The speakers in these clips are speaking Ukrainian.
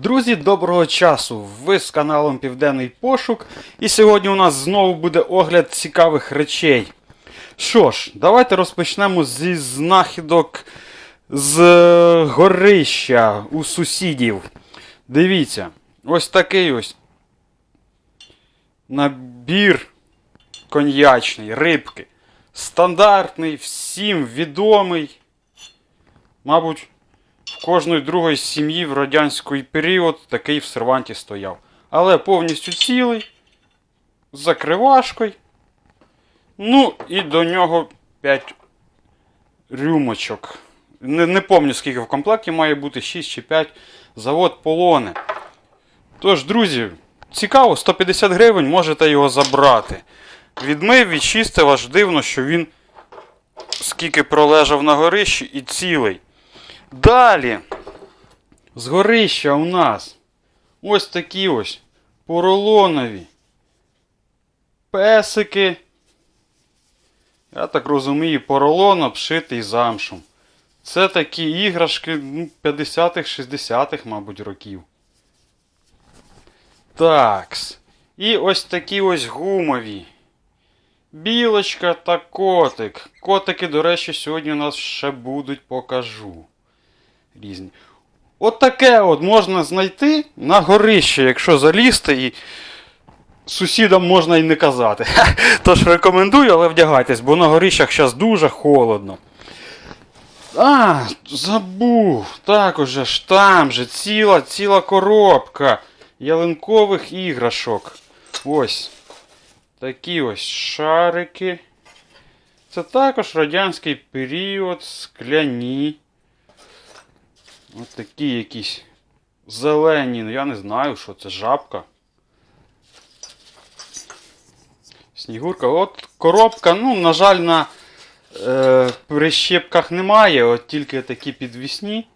Друзі, доброго часу! Ви з каналом Південний Пошук. І сьогодні у нас знову буде огляд цікавих речей. Що ж, давайте розпочнемо зі знахідок з е, горища у сусідів. Дивіться, ось такий ось набір коньячний, рибки. Стандартний, всім відомий. Мабуть, кожної другої сім'ї в радянський період такий в серванті стояв. Але повністю цілий, з закривашкою. Ну, і до нього 5 рюмочок. Не, не пам'ятаю, скільки в комплекті має бути 6 чи 5. Завод полоне. Тож, друзі, цікаво, 150 гривень можете його забрати. Відмив, відчистив, аж дивно, що він скільки пролежав на горищі і цілий. Далі. З горища у нас ось такі ось поролонові песики. Я так розумію, поролон обшитий замшом. Це такі іграшки ну, 50-х, 60-х, мабуть, років. Такс. І ось такі ось гумові. Білочка та котик. Котики, до речі, сьогодні у нас ще будуть, покажу. Різні. От таке от можна знайти на горище, якщо залізти і сусідам можна і не казати. Тож рекомендую, але вдягайтесь, бо на горищах зараз дуже холодно. А, забув. Так уже ж там же ціла ціла коробка ялинкових іграшок. Ось. Такі ось шарики. Це також радянський період, скляні. Ось такі якісь зелені, ну я не знаю, що це жабка. Снігурка. От коробка, ну, на жаль, на е, прищепках немає, от тільки такі підвісні.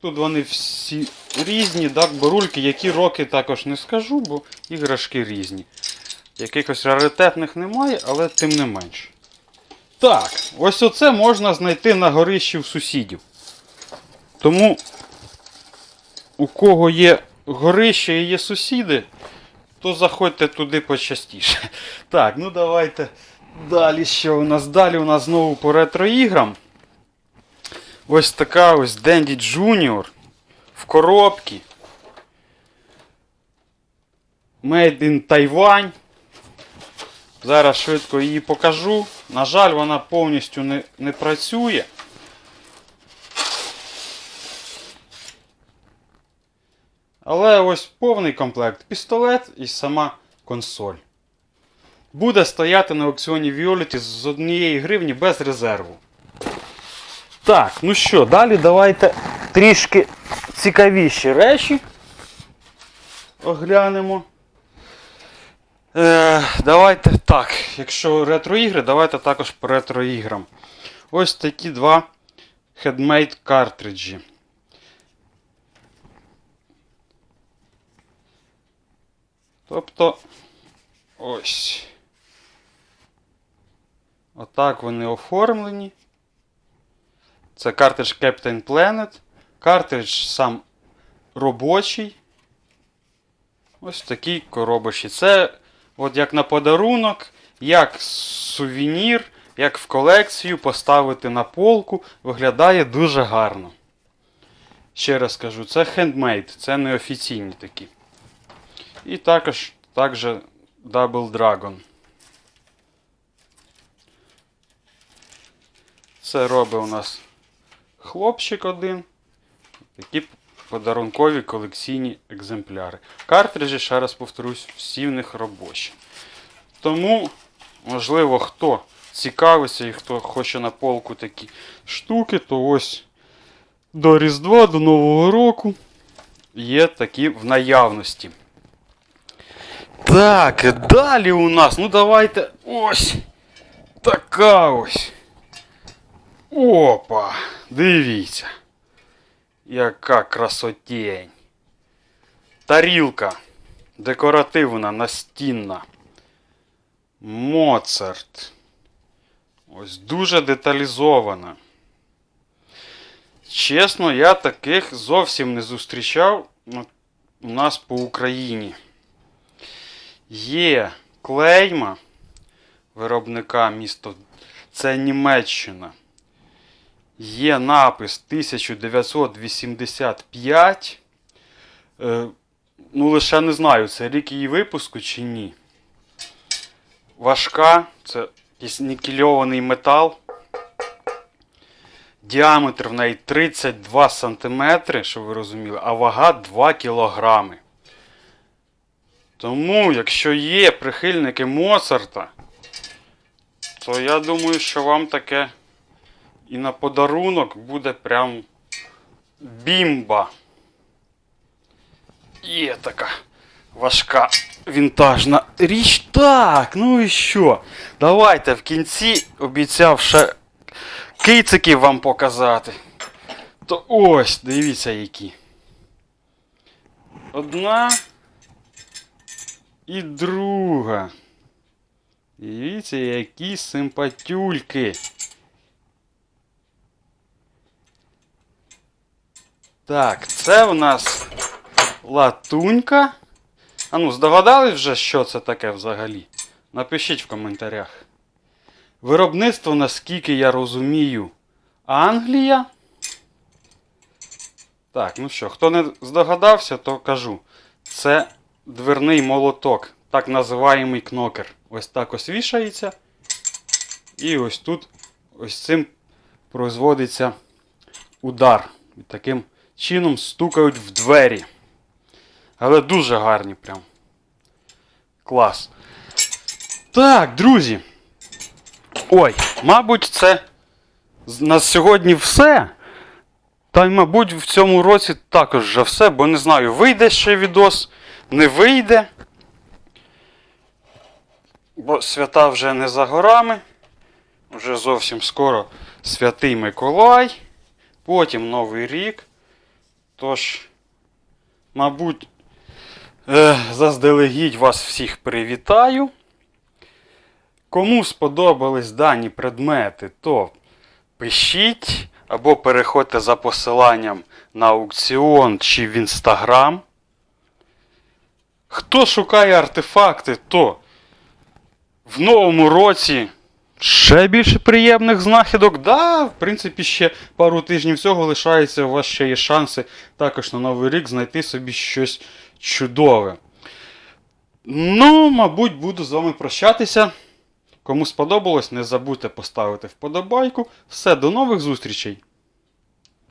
Тут вони всі різні, так, борульки, які роки також не скажу, бо іграшки різні. Якихось раритетних немає, але тим не менш. Так, ось оце можна знайти на горищі в сусідів. Тому, у кого є горище і є сусіди, то заходьте туди почастіше. Так, ну давайте далі. Що у нас далі? У нас знову по ретро-іграм. Ось така ось Денді Junior в коробці. Made in Taiwan. Зараз швидко її покажу. На жаль, вона повністю не, не працює. Але ось повний комплект пістолет і сама консоль. Буде стояти на аукціоні Violet з однієї гривні без резерву. Так, ну що, далі давайте трішки цікавіші речі оглянемо. Е, давайте так, якщо ретро-ігри, давайте також по ретро-іграм. Ось такі два хедмейд картриджі. Тобто ось. Отак вони оформлені. Це картридж Captain Planet. Картридж сам робочий. Ось такий коробочі. Це от як на подарунок, як сувенір, як в колекцію поставити на полку. Виглядає дуже гарно. Ще раз кажу, це хендмейд, це не офіційні такі. І також, також Double Dragon. Це робить у нас хлопчик один. Такі подарункові колекційні екземпляри. Картриджі, ще раз повторюсь, всі в них робочі. Тому, можливо, хто цікавиться і хто хоче на полку такі штуки, то ось до Різдва, до Нового року є такі в наявності. Так, далі у нас. Ну давайте ось така ось. Опа! Дивіться. Яка красотень. Тарілка. Декоративна, настінна. Моцарт. Ось дуже деталізована. Чесно, я таких зовсім не зустрічав у нас по Україні. Є клейма виробника місто. Це Німеччина. Є напис 1985. Е, ну, лише не знаю, це рік її випуску чи ні. Важка, це якийсь нікельований метал. Діаметр в неї 32 см, щоб ви розуміли, а вага 2 кг. Тому, якщо є прихильники Моцарта, то я думаю, що вам таке і на подарунок буде прям бімба. Є така важка вінтажна річ. Так, ну і що? Давайте в кінці обіцяв ще кициків вам показати. То ось, дивіться які. Одна і друга. Дивіться, які симпатюльки. Так, це в нас латунька. А ну, здогадались вже, що це таке взагалі? Напишіть в коментарях. Виробництво, наскільки я розумію, Англія. Так, ну що, хто не здогадався, то кажу. Це дверний молоток, так називаємий кнокер. Ось так ось вішається. І ось тут ось цим производиться удар. І таким чином стукають в двері. Але дуже гарні прям. Клас. Так, друзі. Ой, мабуть, це на сьогодні все. Та й, мабуть, в цьому році також вже все, бо не знаю, вийде ще відос, не вийде. Бо свята вже не за горами. Вже зовсім скоро Святий Миколай. Потім Новий рік. Тож, мабуть, е, заздалегідь вас всіх привітаю. Кому сподобались дані предмети, то пишіть або переходьте за посиланням на аукціон чи в інстаграм. Хто шукає артефакти, то в новому році ще більше приємних знахідок. Да, в принципі, ще пару тижнів цього лишається. У вас ще є шанси також на новий рік знайти собі щось чудове. Ну, мабуть, буду з вами прощатися. Кому сподобалось, не забудьте поставити вподобайку. Все, до нових зустрічей!